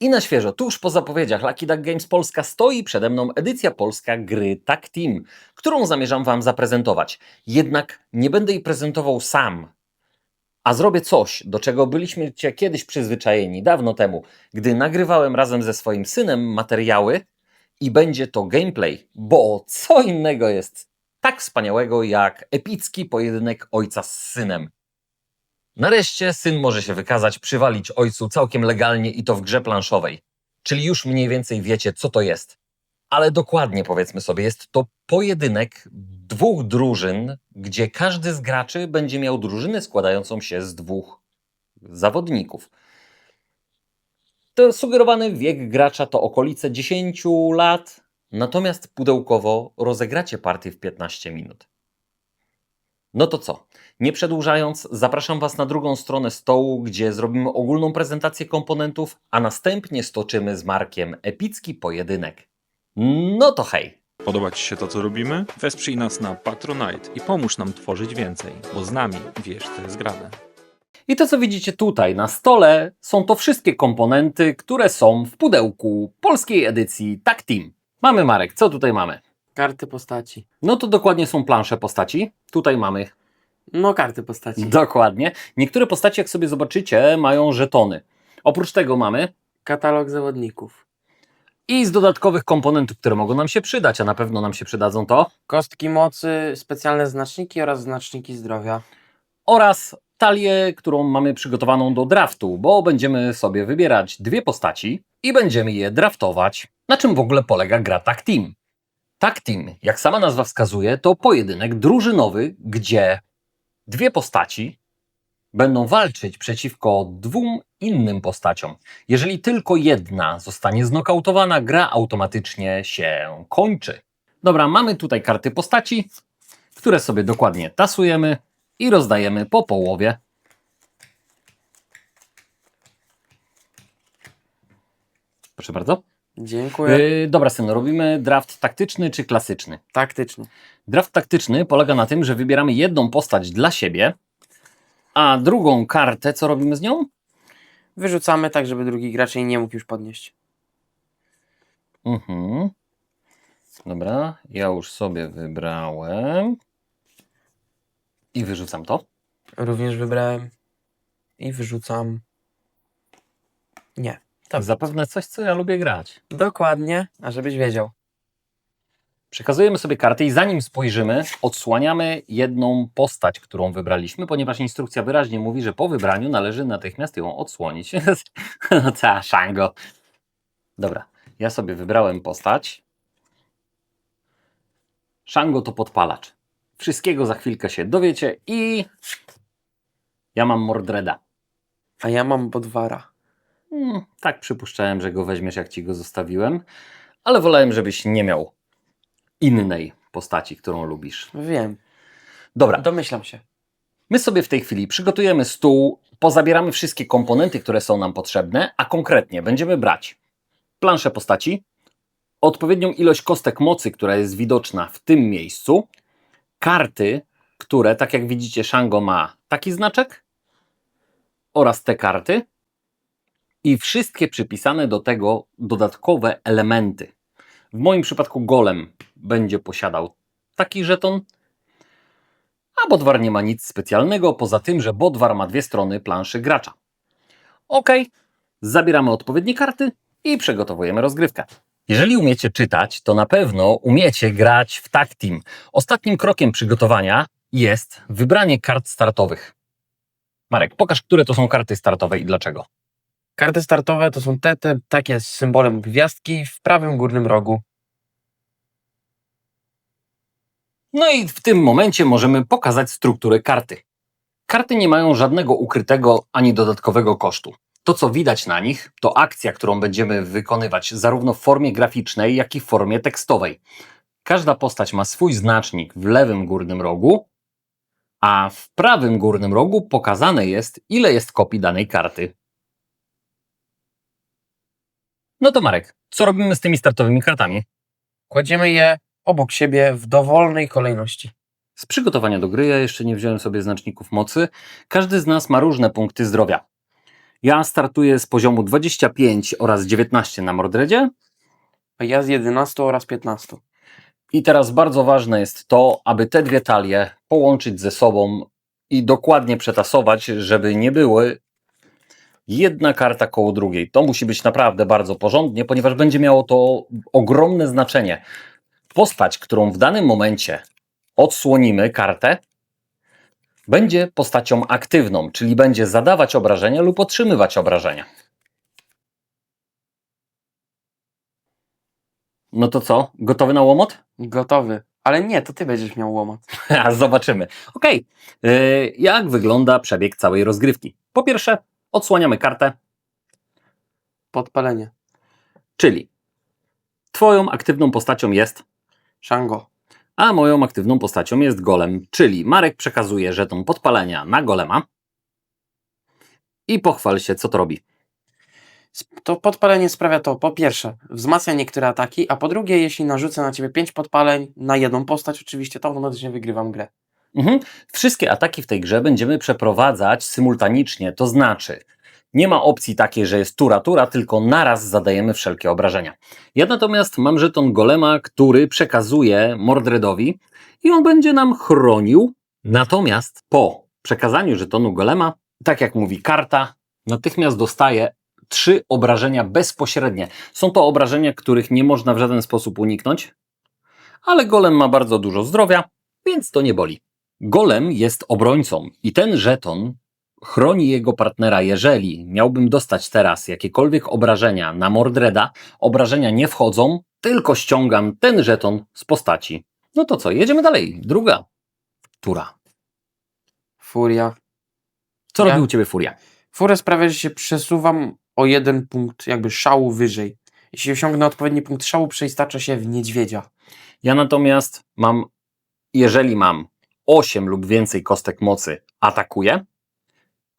I na świeżo, tuż po zapowiedziach Lucky Duck Games Polska stoi przede mną edycja polska gry Tag Team, którą zamierzam Wam zaprezentować. Jednak nie będę jej prezentował sam, a zrobię coś, do czego byliśmy cię kiedyś przyzwyczajeni, dawno temu, gdy nagrywałem razem ze swoim synem materiały i będzie to gameplay, bo co innego jest tak wspaniałego jak epicki pojedynek ojca z synem. Nareszcie syn może się wykazać, przywalić ojcu całkiem legalnie i to w grze planszowej. Czyli już mniej więcej wiecie, co to jest. Ale dokładnie powiedzmy sobie, jest to pojedynek dwóch drużyn, gdzie każdy z graczy będzie miał drużynę składającą się z dwóch zawodników. To sugerowany wiek gracza to okolice 10 lat, natomiast pudełkowo rozegracie partię w 15 minut. No to co? Nie przedłużając, zapraszam Was na drugą stronę stołu, gdzie zrobimy ogólną prezentację komponentów, a następnie stoczymy z Markiem epicki pojedynek. No to hej! Podoba Ci się to, co robimy? Wesprzyj nas na Patronite i pomóż nam tworzyć więcej, bo z nami wiesz, co jest grane. I to, co widzicie tutaj na stole, są to wszystkie komponenty, które są w pudełku polskiej edycji Tag Team. Mamy Marek, co tutaj mamy? Karty postaci. No to dokładnie są plansze postaci. Tutaj mamy No, karty postaci. dokładnie. Niektóre postaci, jak sobie zobaczycie, mają żetony. Oprócz tego mamy Katalog zawodników. i z dodatkowych komponentów, które mogą nam się przydać, a na pewno nam się przydadzą to, Kostki mocy, specjalne znaczniki oraz znaczniki zdrowia. oraz talię, którą mamy przygotowaną do draftu, bo będziemy sobie wybierać dwie postaci i będziemy je draftować. Na czym w ogóle polega gra Tag Team? Tag Team, jak sama nazwa wskazuje, to pojedynek drużynowy, gdzie dwie postaci będą walczyć przeciwko dwóm innym postaciom. Jeżeli tylko jedna zostanie znokautowana, gra automatycznie się kończy. Dobra, mamy tutaj karty postaci, które sobie dokładnie tasujemy i rozdajemy po połowie. Proszę bardzo. Dziękuję. Yy, dobra, synu, robimy draft taktyczny czy klasyczny? Taktyczny. Draft taktyczny polega na tym, że wybieramy jedną postać dla siebie, a drugą kartę, co robimy z nią? Wyrzucamy tak, żeby drugi gracz jej nie mógł już podnieść. Mhm. Dobra, ja już sobie wybrałem. I wyrzucam to. Również wybrałem. I wyrzucam. Nie. Tak, zapewne coś, co ja lubię grać. Dokładnie, a żebyś wiedział. Przekazujemy sobie karty i zanim spojrzymy, odsłaniamy jedną postać, którą wybraliśmy, ponieważ instrukcja wyraźnie mówi, że po wybraniu należy natychmiast ją odsłonić. no ta, szango. Dobra, ja sobie wybrałem postać. Szango to podpalacz. Wszystkiego za chwilkę się dowiecie i ja mam Mordreda. A ja mam Bodwara. Hmm, tak przypuszczałem, że go weźmiesz, jak ci go zostawiłem, ale wolałem, żebyś nie miał innej postaci, którą lubisz. Wiem. Dobra, Domyślam się. my sobie w tej chwili przygotujemy stół, pozabieramy wszystkie komponenty, które są nam potrzebne, a konkretnie będziemy brać planszę postaci, odpowiednią ilość kostek mocy, która jest widoczna w tym miejscu, karty, które, tak jak widzicie, Shango ma taki znaczek oraz te karty i wszystkie przypisane do tego dodatkowe elementy. W moim przypadku golem będzie posiadał taki żeton, a Bodwar nie ma nic specjalnego, poza tym, że Bodwar ma dwie strony planszy gracza. Ok, zabieramy odpowiednie karty i przygotowujemy rozgrywkę. Jeżeli umiecie czytać, to na pewno umiecie grać w tag team. Ostatnim krokiem przygotowania jest wybranie kart startowych. Marek, pokaż, które to są karty startowe i dlaczego. Karty startowe to są te, te takie z symbolem gwiazdki w prawym górnym rogu. No i w tym momencie możemy pokazać strukturę karty. Karty nie mają żadnego ukrytego ani dodatkowego kosztu. To, co widać na nich, to akcja, którą będziemy wykonywać zarówno w formie graficznej, jak i w formie tekstowej. Każda postać ma swój znacznik w lewym górnym rogu, a w prawym górnym rogu pokazane jest, ile jest kopii danej karty. No to Marek, co robimy z tymi startowymi kartami? Kładziemy je obok siebie w dowolnej kolejności. Z przygotowania do gry ja jeszcze nie wziąłem sobie znaczników mocy. Każdy z nas ma różne punkty zdrowia. Ja startuję z poziomu 25 oraz 19 na Mordredzie. A ja z 11 oraz 15. I teraz bardzo ważne jest to, aby te dwie talie połączyć ze sobą i dokładnie przetasować, żeby nie były jedna karta koło drugiej. To musi być naprawdę bardzo porządnie, ponieważ będzie miało to ogromne znaczenie. Postać, którą w danym momencie odsłonimy kartę, będzie postacią aktywną, czyli będzie zadawać obrażenia lub otrzymywać obrażenia. No to co? Gotowy na łomot? Gotowy. Ale nie, to ty będziesz miał łomot. A, Zobaczymy. Okej, Yy, jak wygląda przebieg całej rozgrywki? Po pierwsze, odsłaniamy kartę, Podpalenie. czyli Twoją aktywną postacią jest, Shango. a moją aktywną postacią jest golem, czyli Marek przekazuje żeton podpalenia na golema i pochwal się, co to robi. Sp- To podpalenie sprawia to, po pierwsze, wzmacnia niektóre ataki, a po drugie, jeśli narzucę na ciebie 5 podpaleń na jedną postać, oczywiście, to automatycznie wygrywam grę. Mhm. Wszystkie ataki w tej grze będziemy przeprowadzać symultanicznie, to znaczy nie ma opcji takiej, że jest tura tura, tylko naraz zadajemy wszelkie obrażenia. Ja natomiast mam żeton golema, który przekazuje Mordredowi i on będzie nam chronił. Natomiast po przekazaniu żetonu golema, tak jak mówi karta, natychmiast dostaje trzy obrażenia bezpośrednie. Są to obrażenia, których nie można w żaden sposób uniknąć, ale golem ma bardzo dużo zdrowia, więc to nie boli. Golem jest obrońcą i ten żeton chroni jego partnera. Jeżeli miałbym dostać teraz jakiekolwiek obrażenia na Mordreda, obrażenia nie wchodzą, tylko ściągam ten żeton z postaci. No to co, jedziemy dalej. Druga tura. Furia. Co Ja- robi u ciebie Furia? Furia sprawia, że się przesuwam o jeden punkt jakby szału wyżej. Jeśli osiągnę odpowiedni punkt szału, przeistaczę się w niedźwiedzia. Ja natomiast mam, jeżeli mam 8 lub więcej kostek mocy, atakuję,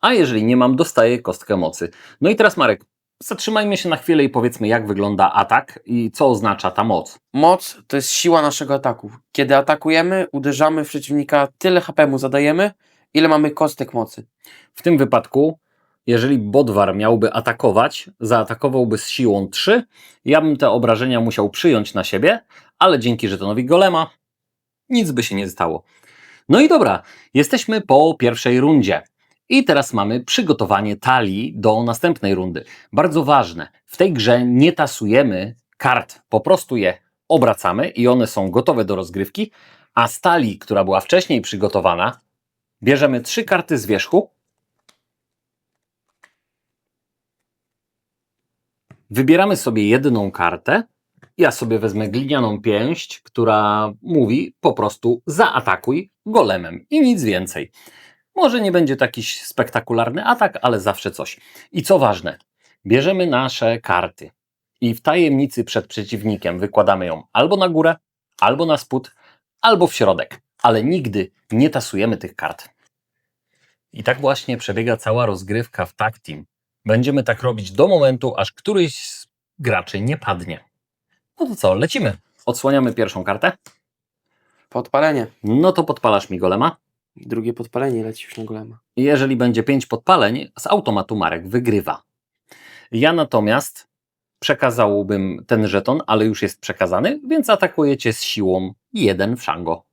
a jeżeli nie mam, dostaję kostkę mocy. No i teraz Marek, zatrzymajmy się na chwilę i powiedzmy, jak wygląda atak i co oznacza ta moc. Moc to jest siła naszego ataku. Kiedy atakujemy, uderzamy w przeciwnika, tyle HP mu zadajemy, ile mamy kostek mocy. W tym wypadku, jeżeli Bodwar miałby atakować, zaatakowałby z siłą 3, ja bym te obrażenia musiał przyjąć na siebie, ale dzięki żetonowi golema nic by się nie stało. No i dobra, jesteśmy po pierwszej rundzie. I teraz mamy przygotowanie talii do następnej rundy. Bardzo ważne, w tej grze nie tasujemy kart, po prostu je obracamy i one są gotowe do rozgrywki, a z talii, która była wcześniej przygotowana, bierzemy trzy karty z wierzchu, Wybieramy sobie jedną kartę. Ja sobie wezmę glinianą pięść, która mówi po prostu zaatakuj golemem i nic więcej. Może nie będzie to jakiś spektakularny atak, ale zawsze coś. I co ważne, bierzemy nasze karty i w tajemnicy przed przeciwnikiem wykładamy ją albo na górę, albo na spód, albo w środek, ale nigdy nie tasujemy tych kart. I tak właśnie przebiega cała rozgrywka w Tag Team. Będziemy tak robić do momentu, aż któryś z graczy nie padnie. No to co, lecimy. Odsłaniamy pierwszą kartę. Podpalenie. No to podpalasz mi golema. Drugie podpalenie leci już na golema. I Jeżeli będzie pięć podpaleń, z automatu Marek wygrywa. Ja natomiast przekazałbym ten żeton, ale już jest przekazany, więc atakujecie z siłą jeden w Shango.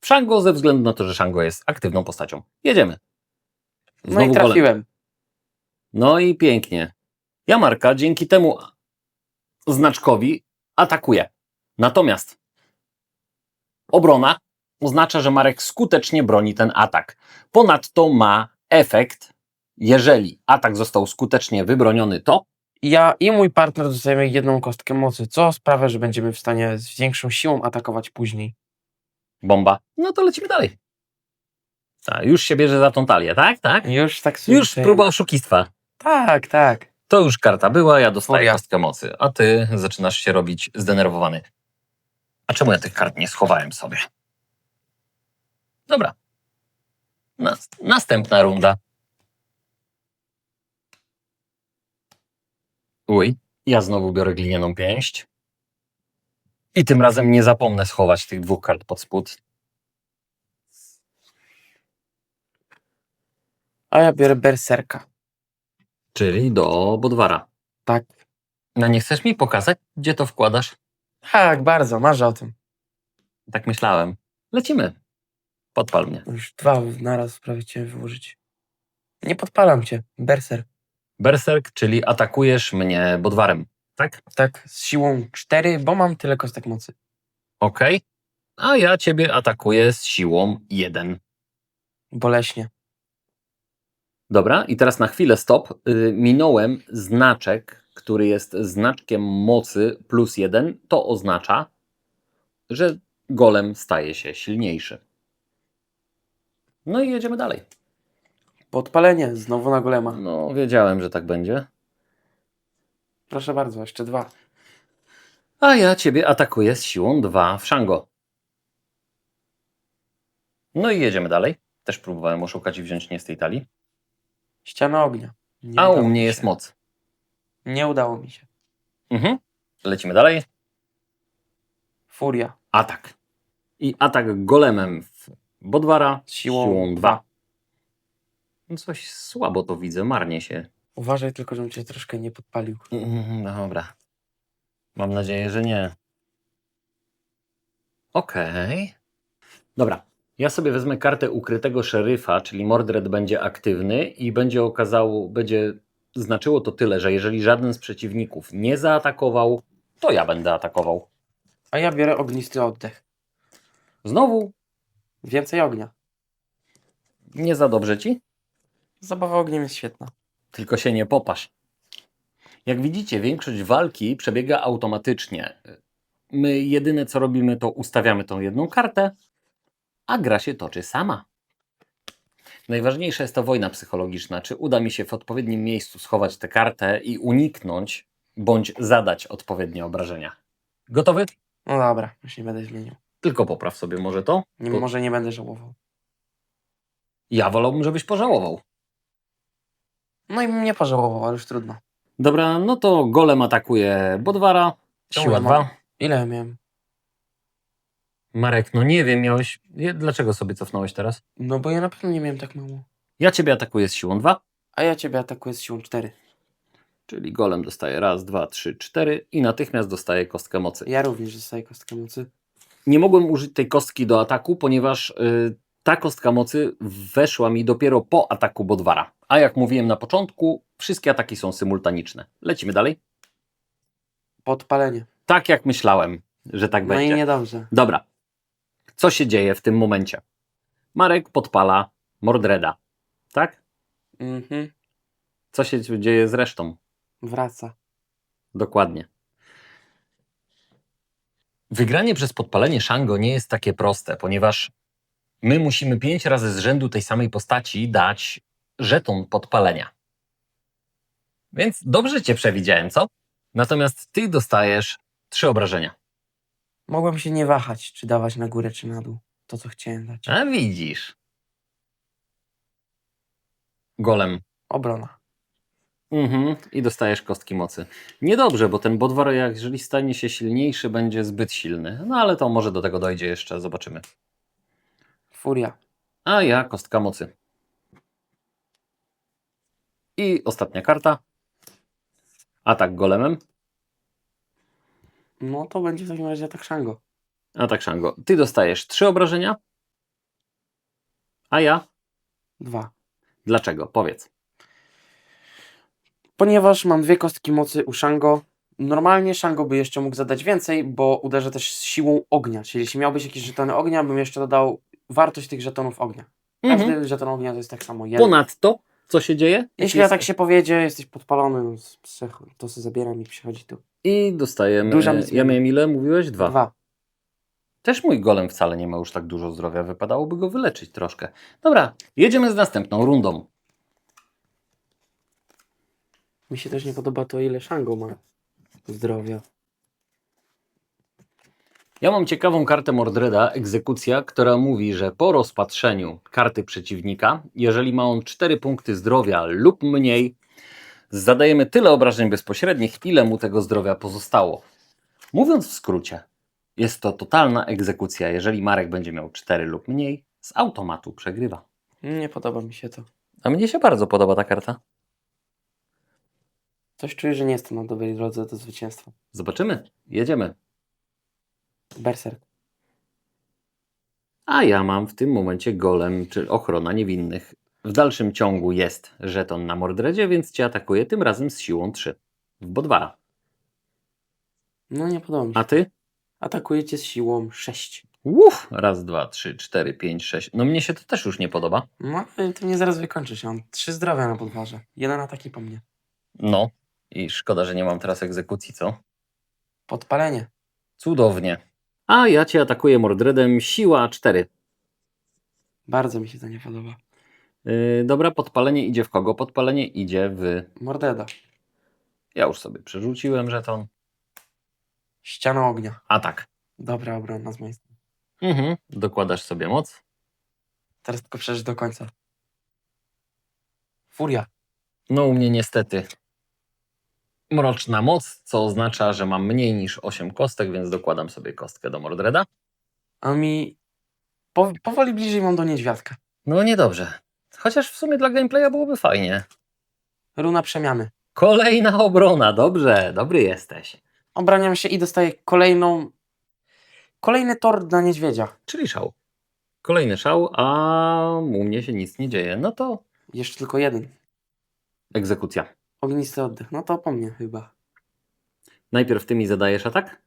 W Shango ze względu na to, że Shango jest aktywną postacią. Jedziemy. No i golem. trafiłem. No i pięknie. Ja Marka dzięki temu znaczkowi atakuję. Natomiast obrona oznacza, że Marek skutecznie broni ten atak. Ponadto ma efekt, jeżeli atak został skutecznie wybroniony, to Ja i mój partner dostajemy jedną kostkę mocy, co sprawia, że będziemy w stanie z większą siłą atakować później. bomba. No to lecimy dalej. A, już się bierze za tą talię, tak? Tak? Już tak sobie Już próba oszukistwa. Tak, tak. To już karta była, ja dostaję kostkę mocy, a ty zaczynasz się robić zdenerwowany. A czemu ja tych kart nie schowałem sobie? Dobra. Nas- następna runda. Uj, ja znowu biorę glinianą pięść. I tym razem nie zapomnę schować tych dwóch kart pod spód. A ja biorę berserka. Czyli do Bodwara. Tak. No nie chcesz mi pokazać, gdzie to wkładasz? Tak, bardzo, marzę o tym. Tak myślałem. Lecimy. Podpal mnie. Już dwa naraz prawie chciałem wyłożyć. Nie podpalam cię, berser. Berserk, czyli atakujesz mnie Bodwarem. Tak? Tak, z siłą 4, bo mam tyle kostek mocy. Okej. A ja ciebie atakuję z siłą 1. Boleśnie. Dobra, i teraz na chwilę stop. Y, minąłem znaczek, który jest znaczkiem mocy plus 1. To oznacza, że golem staje się silniejszy. No i jedziemy dalej. Podpalenie, znowu na golema. No, wiedziałem, że tak będzie. Proszę bardzo, jeszcze dwa. A ja ciebie atakuję z siłą 2 w Shango. No i jedziemy dalej. Też próbowałem oszukać i wziąć nie z tej talii. Ściana ognia. Nie A udało u mi mnie się. jest moc. Nie udało mi się. Mhm. Lecimy dalej. Furia. Atak. I atak golemem w Bodwara z Siłą siłą 2. dwa. No coś słabo to widzę, marnie się. Uważaj tylko, żebym cię troszkę nie podpalił. Mhm, Dobra. Mam nadzieję, że nie. Okej. Dobra. Ja sobie wezmę kartę ukrytego szeryfa, czyli Mordred będzie aktywny i będzie okazało, będzie znaczyło to tyle, że jeżeli żaden z przeciwników nie zaatakował, to ja będę atakował. A ja biorę ognisty oddech. Znowu Więcej ognia. nie za dobrze ci? Zabawa ogniem jest świetna. Tylko się nie popasz. Jak widzicie, większość walki przebiega automatycznie. My jedyne co robimy, to ustawiamy tą jedną kartę, a gra się toczy sama. Najważniejsza jest to wojna psychologiczna. Czy uda mi się w odpowiednim miejscu schować tę kartę i uniknąć bądź zadać odpowiednie obrażenia? Gotowy? No dobra, już nie będę zmienił. Tylko popraw sobie może to. Nie, Bo może nie będę żałował. ja wolałbym, żebyś pożałował. No i bym nie pożałował, ale już trudno. Dobra, no to golem atakuje Bodwara. Siła ja mam- 2. Ile ja miałem? Marek, no nie wiem, miałeś. je- Dlaczego sobie cofnąłeś teraz? No bo ja na pewno nie miałem tak mało. Ja ciebie atakuję z siłą 2, A ja ciebie atakuję z siłą 4. czyli golem dostaje raz, dwa, trzy, cztery i natychmiast dostaje kostkę mocy. Ja również dostaję kostkę mocy. Nie mogłem użyć tej kostki do ataku, ponieważ y, ta kostka mocy weszła mi dopiero po ataku Bodwara. A jak mówiłem na początku, wszystkie ataki są symultaniczne. Lecimy dalej. Podpalenie. Tak jak myślałem, że tak No będzie. i niedobrze. Dobra. Co się dzieje w tym momencie? Marek podpala Mordreda. Tak? Mhm. Co się dzieje z resztą? Wraca. Dokładnie. Wygranie przez podpalenie Shango nie jest takie proste, ponieważ my musimy pięć razy z rzędu tej samej postaci dać żeton podpalenia. Więc dobrze cię przewidziałem, co? Natomiast ty dostajesz trzy obrażenia. Mogłem się nie wahać, czy dawać na górę, czy na dół. To, co chciałem dać. A widzisz. Golem. Obrona. Mhm. I dostajesz kostki mocy. Niedobrze, bo ten Bodwar, jak jeżeli stanie się silniejszy, będzie zbyt silny. No ale to może do tego dojdzie jeszcze, zobaczymy. Furia. A ja kostka mocy. I ostatnia karta. Atak golemem. No to będzie w takim razie atak Shango. Atak Shango. Ty dostajesz trzy obrażenia. A ja? Dwa. Dlaczego? Powiedz. Ponieważ mam dwie kostki mocy u Shango, normalnie Shango by jeszcze mógł zadać więcej, bo uderzę też z siłą ognia. Czyli jeśli miałbyś jakieś żetony ognia, bym jeszcze dodał wartość tych żetonów ognia. Każdy Mhm. żeton ognia to jest tak samo jeden. Ponadto, co się dzieje? Jeśli Jest- tak się powiedzie, jesteś podpalony, no, z- to sobie zabieram i przychodzi tu. I dostajemy. Duża ja miałem ile? Mówiłeś? Dwa. Dwa. Też mój golem wcale nie ma już tak dużo zdrowia. Wypadałoby go wyleczyć troszkę. Dobra, jedziemy z następną rundą. Mi się też nie podoba to, ile Shango ma zdrowia. Ja mam ciekawą kartę Mordreda, egzekucja, która mówi, że po rozpatrzeniu karty przeciwnika, jeżeli ma on 4 punkty zdrowia lub mniej, zadajemy tyle obrażeń bezpośrednich, ile mu tego zdrowia pozostało. Mówiąc w skrócie, jest to totalna egzekucja. Jeżeli Marek będzie miał 4 lub mniej, z automatu przegrywa. Nie podoba mi się to. A mnie się bardzo podoba ta karta. Coś czuję, że nie jestem na dobrej drodze do zwycięstwa. Zobaczymy. Jedziemy. Berserk. A ja mam w tym momencie golem, czy ochrona niewinnych. W dalszym ciągu jest żeton na Mordredzie, więc cię atakuję tym razem z siłą 3. W Bodwara. No nie podoba mi się. A ty? Atakujecie z siłą 6. Uff, raz, dwa, trzy, cztery, pięć, sześć. No mnie się to też już nie podoba. No, ty mnie zaraz wykończysz. Ja mam trzy zdrowia na podwarze. Jeden ataki po mnie. No. I szkoda, że nie mam teraz egzekucji, co? Podpalenie. Cudownie. A ja cię atakuję Mordredem siła 4. Bardzo mi się to nie podoba. Yy, dobra, podpalenie idzie w kogo? Podpalenie idzie w... Mordeda. Ja już sobie przerzuciłem żeton. Ściana ognia. Atak. Dobra obrona z mojej strony. Mhm. Dokładasz sobie moc. Teraz tylko przeżyć do końca. Furia. No u mnie niestety mroczna moc, co oznacza, że mam mniej niż 8 kostek, więc dokładam sobie kostkę do Mordreda. A mi po, powoli bliżej mam do niedźwiadka. No niedobrze. Chociaż w sumie dla gameplaya byłoby fajnie. Runa przemiany. Kolejna obrona, dobrze, dobry jesteś. Obraniam się i dostaję kolejną. Kolejny tor dla niedźwiedzia. Czyli szał. Kolejny szał, a u mnie się nic nie dzieje. No to Jeszcze tylko jeden. egzekucja. Ognisty oddech. No to po mnie chyba. Najpierw ty mi zadajesz atak?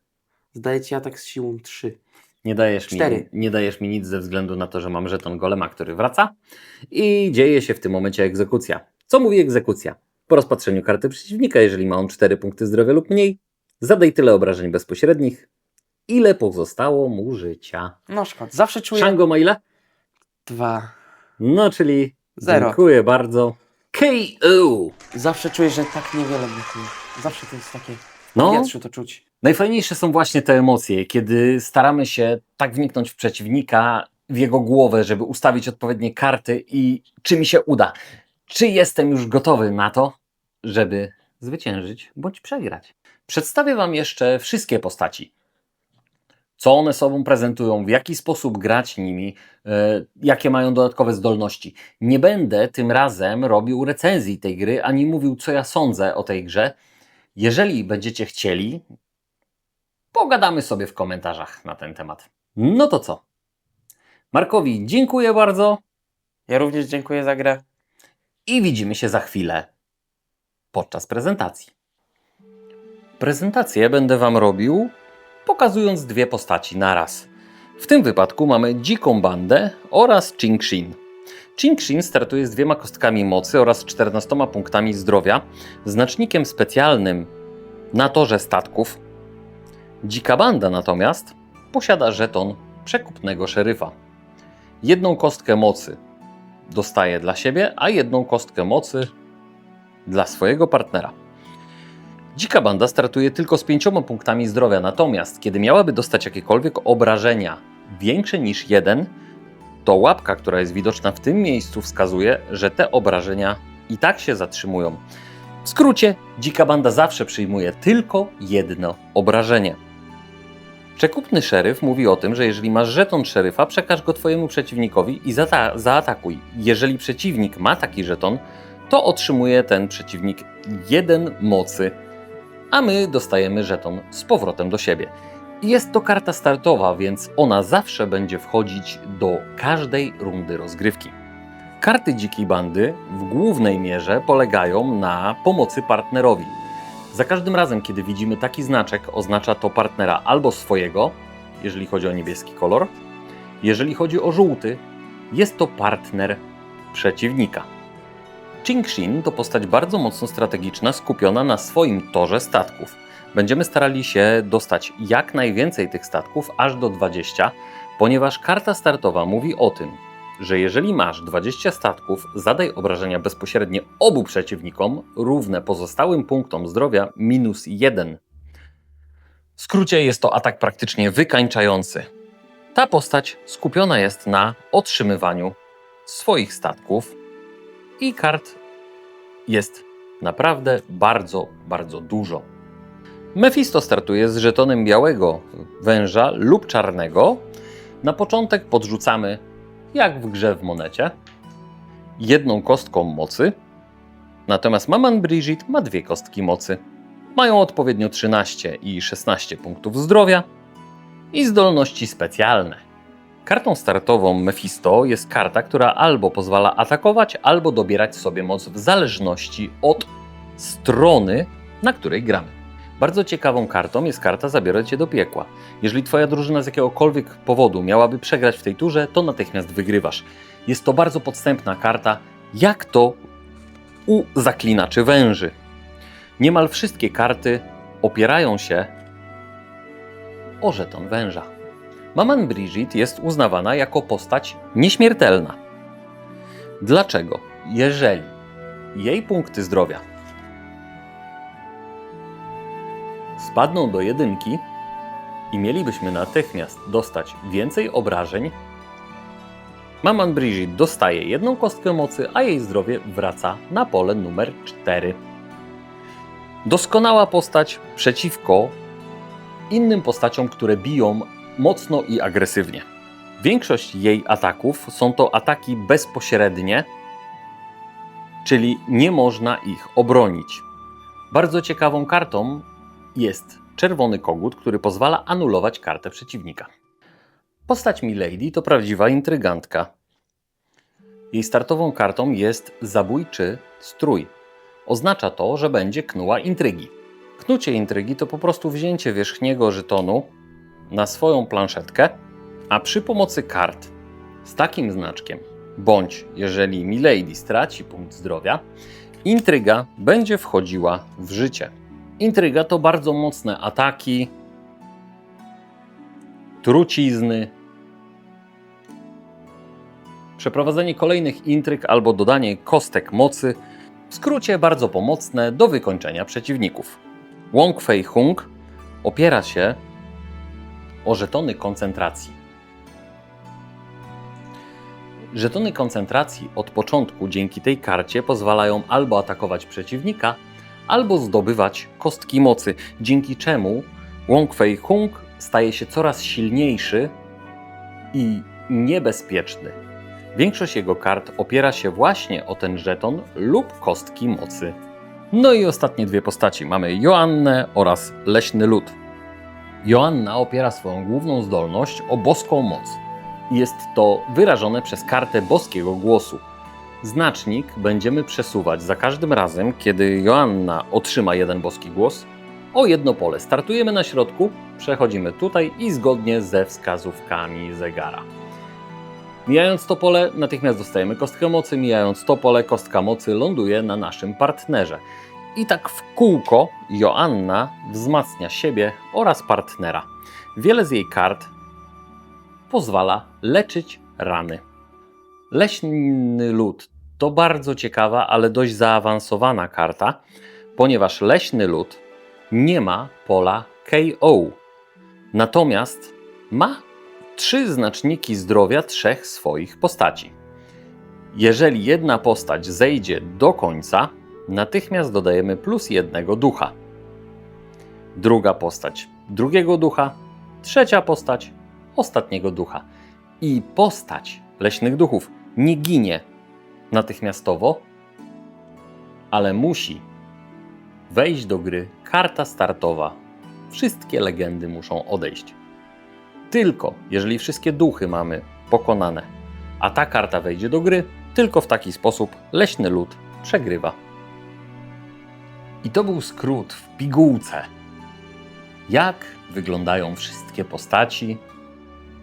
Zdaje ci atak z siłą 3. Nie dajesz, mi, nie dajesz mi nic ze względu na to, że mam żeton golema, który wraca. I dzieje się w tym momencie egzekucja. Co mówi egzekucja? Po rozpatrzeniu karty przeciwnika, jeżeli ma on 4 punkty zdrowia lub mniej, zadaj tyle obrażeń bezpośrednich, ile pozostało mu życia. No szkoda. Zawsze czuję. Shango ma ile? Dwa. No, czyli Zero. dziękuję bardzo. KO! Zawsze czuję, że tak niewiele brakuje. Zawsze to jest takie. W No, powietrzu to czuć. Najfajniejsze są właśnie te emocje, kiedy staramy się tak wniknąć w przeciwnika, w jego głowę, żeby ustawić odpowiednie karty i czy mi się uda. Czy jestem już gotowy na to, żeby zwyciężyć bądź przegrać. Przedstawię Wam jeszcze wszystkie postaci. Co one sobą prezentują, w jaki sposób grać nimi, e, jakie mają dodatkowe zdolności. Nie będę tym razem robił recenzji tej gry, ani mówił, co ja sądzę o tej grze. Jeżeli będziecie chcieli, pogadamy sobie w komentarzach na ten temat. No to co? Markowi dziękuję bardzo Ja również dziękuję za grę. i widzimy się za chwilę podczas prezentacji. Prezentację będę Wam robił pokazując dwie postaci naraz. W tym wypadku mamy Dziką Bandę oraz Ching-Shin. Ching-Shin startuje z dwiema kostkami mocy oraz 14 punktami zdrowia, znacznikiem specjalnym na torze statków. Dzika Banda natomiast posiada żeton przekupnego szeryfa. Jedną kostkę mocy dostaje dla siebie, a jedną kostkę mocy dla swojego partnera. Dzika banda startuje tylko z pięcioma punktami zdrowia, natomiast kiedy miałaby dostać jakiekolwiek obrażenia większe niż jeden, to łapka, która jest widoczna w tym miejscu, wskazuje, że te obrażenia i tak się zatrzymują. W skrócie, dzika banda zawsze przyjmuje tylko jedno obrażenie. Przekupny szeryf mówi o tym, że jeżeli masz żeton szeryfa, przekaż go twojemu przeciwnikowi i zaatakuj. Jeżeli przeciwnik ma taki żeton, to otrzymuje ten przeciwnik jeden mocy, a my dostajemy żeton z powrotem do siebie. Jest to karta startowa, więc ona zawsze będzie wchodzić do każdej rundy rozgrywki. Karty dzikiej bandy w głównej mierze polegają na pomocy partnerowi. Za każdym razem, kiedy widzimy taki znaczek, oznacza to partnera albo swojego, jeżeli chodzi o niebieski kolor, jeżeli chodzi o żółty, jest to partner przeciwnika. Ching-Shin to postać bardzo mocno strategiczna, skupiona na swoim torze statków. Będziemy starali się dostać jak najwięcej tych statków, aż do 20, ponieważ karta startowa mówi o tym, że jeżeli masz 20 statków, zadaj obrażenia bezpośrednie obu przeciwnikom, równe pozostałym punktom zdrowia minus 1. W skrócie jest to atak praktycznie wykańczający. Ta postać skupiona jest na otrzymywaniu swoich statków i kart jest naprawdę bardzo, bardzo dużo. Mephisto startuje z żetonem białego węża lub czarnego. Na początek podrzucamy, jak w grze w monecie, jedną kostką mocy Natomiast Maman Brigitte ma dwie kostki mocy. Mają odpowiednio 13 i 16 punktów zdrowia i zdolności specjalne. Kartą startową Mephisto jest karta, która albo pozwala atakować, albo dobierać sobie moc w zależności od strony, na której gramy. Bardzo ciekawą kartą jest karta Zabiorę Cię do piekła. Jeżeli Twoja drużyna z jakiegokolwiek powodu miałaby przegrać w tej turze, to natychmiast wygrywasz. Jest to bardzo podstępna karta, jak to u zaklinaczy węży. Niemal wszystkie karty opierają się o żeton węża. Maman Brigitte jest uznawana jako postać nieśmiertelna. Dlaczego? Jeżeli jej punkty zdrowia spadną do jedynki i mielibyśmy natychmiast dostać więcej obrażeń, Maman Brigitte dostaje jedną kostkę mocy, a jej zdrowie wraca na pole numer 4. Doskonała postać przeciwko innym postaciom, które biją mocno i agresywnie. Większość jej ataków są to ataki bezpośrednie, czyli nie można ich obronić. Bardzo ciekawą kartą jest czerwony kogut, który pozwala anulować kartę przeciwnika. Postać Milady to prawdziwa intrygantka. Jej startową kartą jest zabójczy strój. Oznacza to, że będzie knuła intrygi. Knucie intrygi to po prostu wzięcie wierzchniego żetonu na swoją planszetkę, a przy pomocy kart z takim znaczkiem, bądź jeżeli Milady straci punkt zdrowia, intryga będzie wchodziła w życie. Intryga to bardzo mocne ataki, trucizny, przeprowadzenie kolejnych intryg albo dodanie kostek mocy, w skrócie bardzo pomocne do wykończenia przeciwników. Wong Fei Hung opiera się o żetony koncentracji. Żetony koncentracji od początku dzięki tej karcie pozwalają albo atakować przeciwnika, albo zdobywać kostki mocy, dzięki czemu Wong Fei Hung staje się coraz silniejszy i niebezpieczny. Większość jego kart opiera się właśnie o ten żeton lub kostki mocy. No i ostatnie dwie postaci. Mamy Joannę oraz Leśny Lud. Joanna opiera swoją główną zdolność o boską moc. Jest to wyrażone przez kartę boskiego głosu. Znacznik będziemy przesuwać za każdym razem, kiedy Joanna otrzyma jeden boski głos, o jedno pole. Startujemy na środku, przechodzimy tutaj i zgodnie ze wskazówkami zegara. Mijając to pole, natychmiast dostajemy kostkę mocy, mijając to pole, kostka mocy ląduje na naszym partnerze. I tak w kółko Joanna wzmacnia siebie oraz partnera. Wiele z jej kart pozwala leczyć rany. Leśny lód to bardzo ciekawa, ale dość zaawansowana karta, ponieważ leśny lód nie ma pola KO. Natomiast ma trzy znaczniki zdrowia trzech swoich postaci. Jeżeli jedna postać zejdzie do końca, natychmiast dodajemy plus jednego ducha. Druga postać drugiego ducha, trzecia postać ostatniego ducha. I postać leśnych duchów nie ginie natychmiastowo, ale musi wejść do gry karta startowa. Wszystkie legendy muszą odejść. Tylko jeżeli wszystkie duchy mamy pokonane, a ta karta wejdzie do gry, tylko w taki sposób leśny lud przegrywa. I to był skrót w pigułce. Jak wyglądają wszystkie postaci?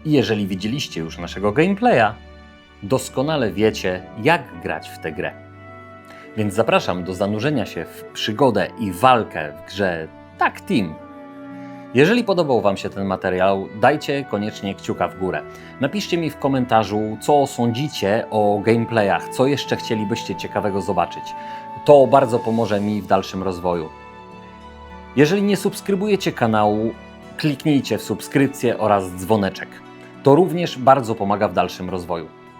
I jeżeli widzieliście już naszego gameplaya, doskonale wiecie, jak grać w tę grę. Więc zapraszam do zanurzenia się w przygodę i walkę w grze Tag Team. Jeżeli podobał Wam się ten materiał, dajcie koniecznie kciuka w górę. Napiszcie mi w komentarzu, co sądzicie o gameplayach, co jeszcze chcielibyście ciekawego zobaczyć. To bardzo pomoże mi w dalszym rozwoju. Jeżeli nie subskrybujecie kanału, kliknijcie w subskrypcję oraz dzwoneczek. To również bardzo pomaga w dalszym rozwoju.